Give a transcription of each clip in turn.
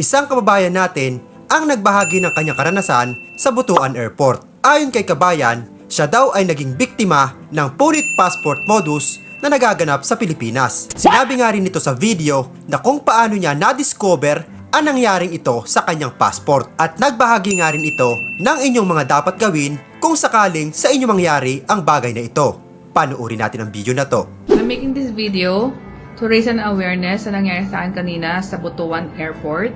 isang kababayan natin ang nagbahagi ng kanyang karanasan sa Butuan Airport. Ayon kay kabayan, siya daw ay naging biktima ng punit passport modus na nagaganap sa Pilipinas. Sinabi nga rin nito sa video na kung paano niya na-discover ang nangyaring ito sa kanyang passport at nagbahagi nga rin ito ng inyong mga dapat gawin kung sakaling sa inyo mangyari ang bagay na ito. Panuuri natin ang video na to. I'm making this video to raise an awareness sa nangyari sa kanina sa Butuan Airport.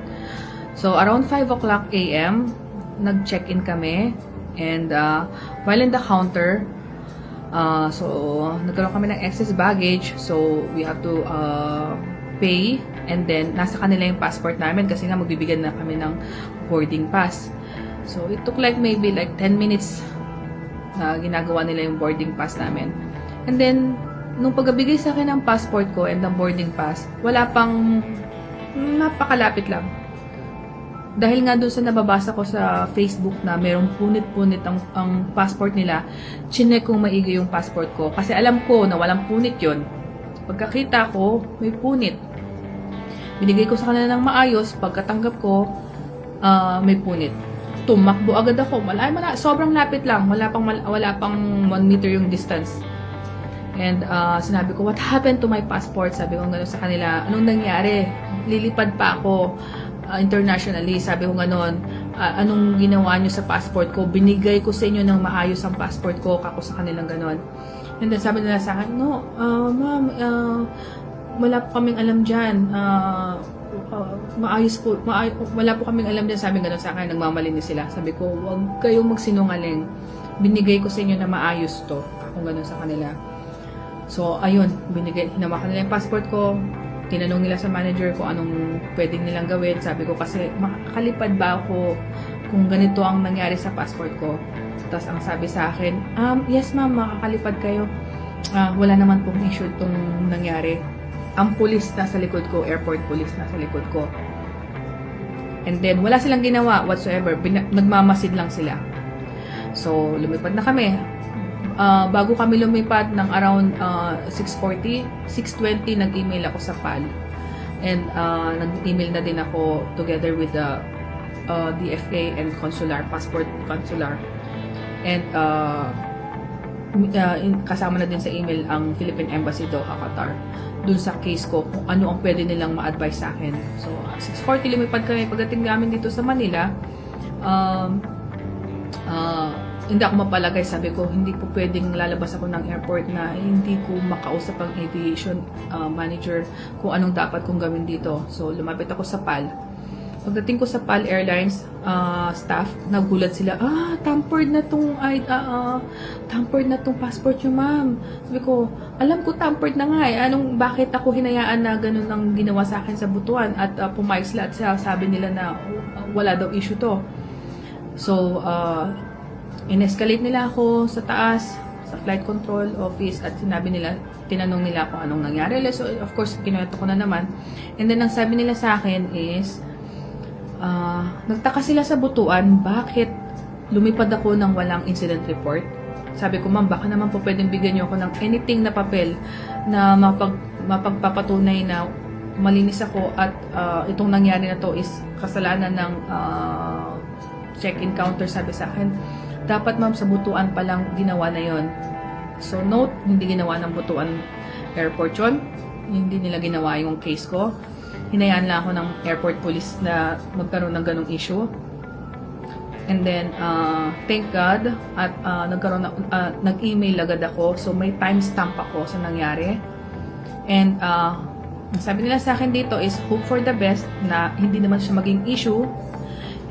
So, around 5 o'clock a.m., nag-check-in kami. And uh, while in the counter, uh, so, nagkaroon kami ng excess baggage. So, we have to uh, pay. And then, nasa kanila yung passport namin kasi nga magbibigyan na kami ng boarding pass. So, it took like maybe like 10 minutes na ginagawa nila yung boarding pass namin. And then, nung pagbigay sa akin ng passport ko and ng boarding pass, wala pang napakalapit lang. Dahil nga doon sa nababasa ko sa Facebook na merong punit-punit ang, ang passport nila, chinek kong maigi yung passport ko. Kasi alam ko na walang punit yon. Pagkakita ko, may punit. Binigay ko sa kanila ng maayos, pagkatanggap ko, ah, may punit. Tumakbo agad ako. Wala, wala, sobrang lapit lang. Wala pang, wala pang 1 meter yung distance. And uh, sinabi ko, what happened to my passport? Sabi ko gano'n sa kanila, anong nangyari? Lilipad pa ako uh, internationally. Sabi ko gano'n, "Ah, anong ginawa nyo sa passport ko? Binigay ko sa inyo ng maayos ang passport ko, kako sa kanilang gano'n. And then sabi nila sa akin, no, uh, ma'am, uh, wala po kaming alam dyan. Uh, uh, maayos po, maay- wala po kaming alam dyan. Sabi gano'n sa akin, nagmamalinis sila. Sabi ko, huwag kayong magsinungaling. Binigay ko sa inyo na maayos to. Kung gano'n sa kanila. So, ayun, binigay, hinawakan nila yung passport ko. Tinanong nila sa manager ko anong pwedeng nilang gawin. Sabi ko kasi, makakalipad ba ako kung ganito ang nangyari sa passport ko? Tapos ang sabi sa akin, um, yes ma'am, makakalipad kayo. Ah, wala naman pong issue itong nangyari. Ang pulis nasa likod ko, airport police nasa likod ko. And then, wala silang ginawa whatsoever. Bina- nagmamasid lang sila. So, lumipad na kami. Ah, bago kami lumipad ng around ah, 6.40, 6.20, nag-email ako sa PAL. And ah, nag-email na din ako together with the ah, DFA and consular, passport consular. And uh, kasama na din sa email ang Philippine Embassy Doha, Qatar dun sa case ko kung ano ang pwede nilang ma-advise sa akin. So, ah, 6.40 lumipad kami. Pagdating namin dito sa Manila, um, ah, hindi ako mapalagay. Sabi ko, hindi po pwedeng lalabas ako ng airport na hindi ko makausap ang aviation ah, manager kung anong dapat kong gawin dito. So, lumapit ako sa PAL. Pagdating ko sa PAL Airlines ah, staff, nagulat sila, ah, tampered na tong, ay, ah, ah, tampered na tong passport nyo, ma'am. Sabi ko, alam ko tampered na nga eh. Anong, bakit ako hinayaan na ganun ang ginawa sa akin sa butuan at uh, pumayag sila at sabi nila na uh, wala daw issue to. So, uh, in-escalate nila ako sa taas, sa flight control office at sinabi nila, tinanong nila kung anong nangyari. So, of course, kinuwento ko na naman. And then, ang sabi nila sa akin is, ah, nagtaka sila sa butuan, bakit lumipad ako ng walang incident report? Sabi ko, ma'am, baka naman po pwedeng bigyan niyo ako ng anything na papel na mapag, mapagpapatunay na malinis ako at ah, itong nangyari na to is kasalanan ng ah, check-in counter sabi sa akin. Dapat ma'am sa butuan pa lang ginawa na yon. So note, hindi ginawa ng butuan airport yon. Hindi nila ginawa yung case ko. Hinayaan lang ako ng airport police na magkaroon ng ganong issue. And then, uh, thank God, at uh, nagkaroon na, uh, nag-email agad ako. So, may timestamp ako sa nangyari. And, uh, sabi nila sa akin dito is, hope for the best na hindi naman siya maging issue.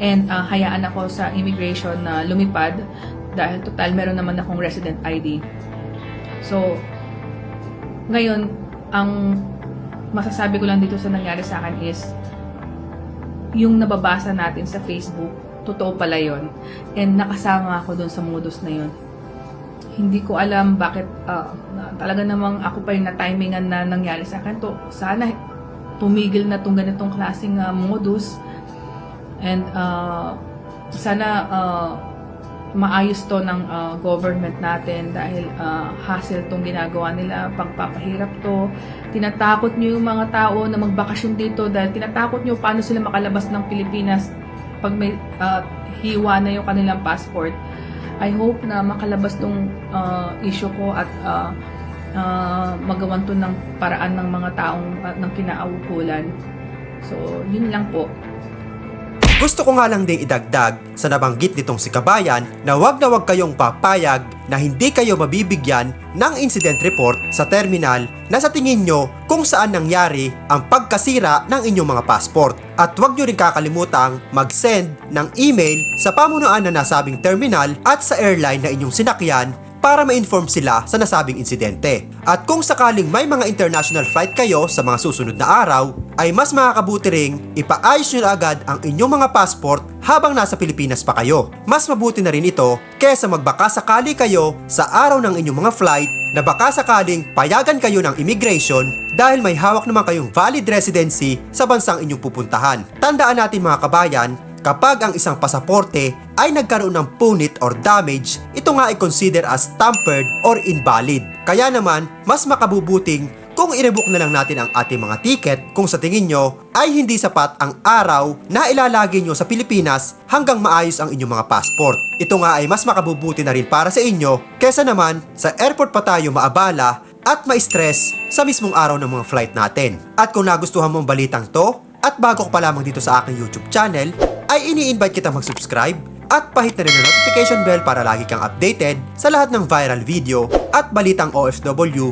And, uh, hayaan ako sa immigration na lumipad dahil total meron naman akong resident ID. So, ngayon, ang masasabi ko lang dito sa nangyari sa akin is, yung nababasa natin sa Facebook, totoo pala yon And nakasama ako doon sa modus na yon Hindi ko alam bakit, na- talaga namang ako pa yung na-timingan na nangyari sa akin. To, sana tumigil na tong ganitong klaseng ah, modus. And ah, sana ah, maayos to ng uh, government natin dahil uh, hassle tong ginagawa nila, pagpapahirap to. Tinatakot nyo yung mga tao na magbakasyon dito dahil tinatakot nyo paano sila makalabas ng Pilipinas pag may uh, hiwa na yung kanilang passport. I hope na makalabas tong uh, issue ko at uh, uh, magawan to ng paraan ng mga taong uh, ng kinauukulan. So, yun lang po. Gusto ko nga lang ding idagdag sa nabanggit nitong si Kabayan na wag na wag kayong papayag na hindi kayo mabibigyan ng incident report sa terminal na sa tingin nyo kung saan nangyari ang pagkasira ng inyong mga passport. At wag nyo rin kakalimutang mag-send ng email sa pamunuan na nasabing terminal at sa airline na inyong sinakyan para ma-inform sila sa nasabing insidente. At kung sakaling may mga international flight kayo sa mga susunod na araw, ay mas makakabuti ring ipaayos nyo na agad ang inyong mga passport habang nasa Pilipinas pa kayo. Mas mabuti na rin ito kesa magbaka sakali kayo sa araw ng inyong mga flight na baka sakaling payagan kayo ng immigration dahil may hawak naman kayong valid residency sa bansang inyong pupuntahan. Tandaan natin mga kabayan, Kapag ang isang pasaporte ay nagkaroon ng punit or damage, ito nga ay consider as tampered or invalid. Kaya naman, mas makabubuting kung i-rebook na lang natin ang ating mga ticket kung sa tingin nyo ay hindi sapat ang araw na ilalagay nyo sa Pilipinas hanggang maayos ang inyong mga passport. Ito nga ay mas makabubuti na rin para sa inyo kesa naman sa airport pa tayo maabala at ma-stress sa mismong araw ng mga flight natin. At kung nagustuhan mo ang balitang to, at bago ko pa lamang dito sa aking YouTube channel, ay ini-invite kita mag-subscribe at pahit na rin ang notification bell para lagi kang updated sa lahat ng viral video at balitang OFW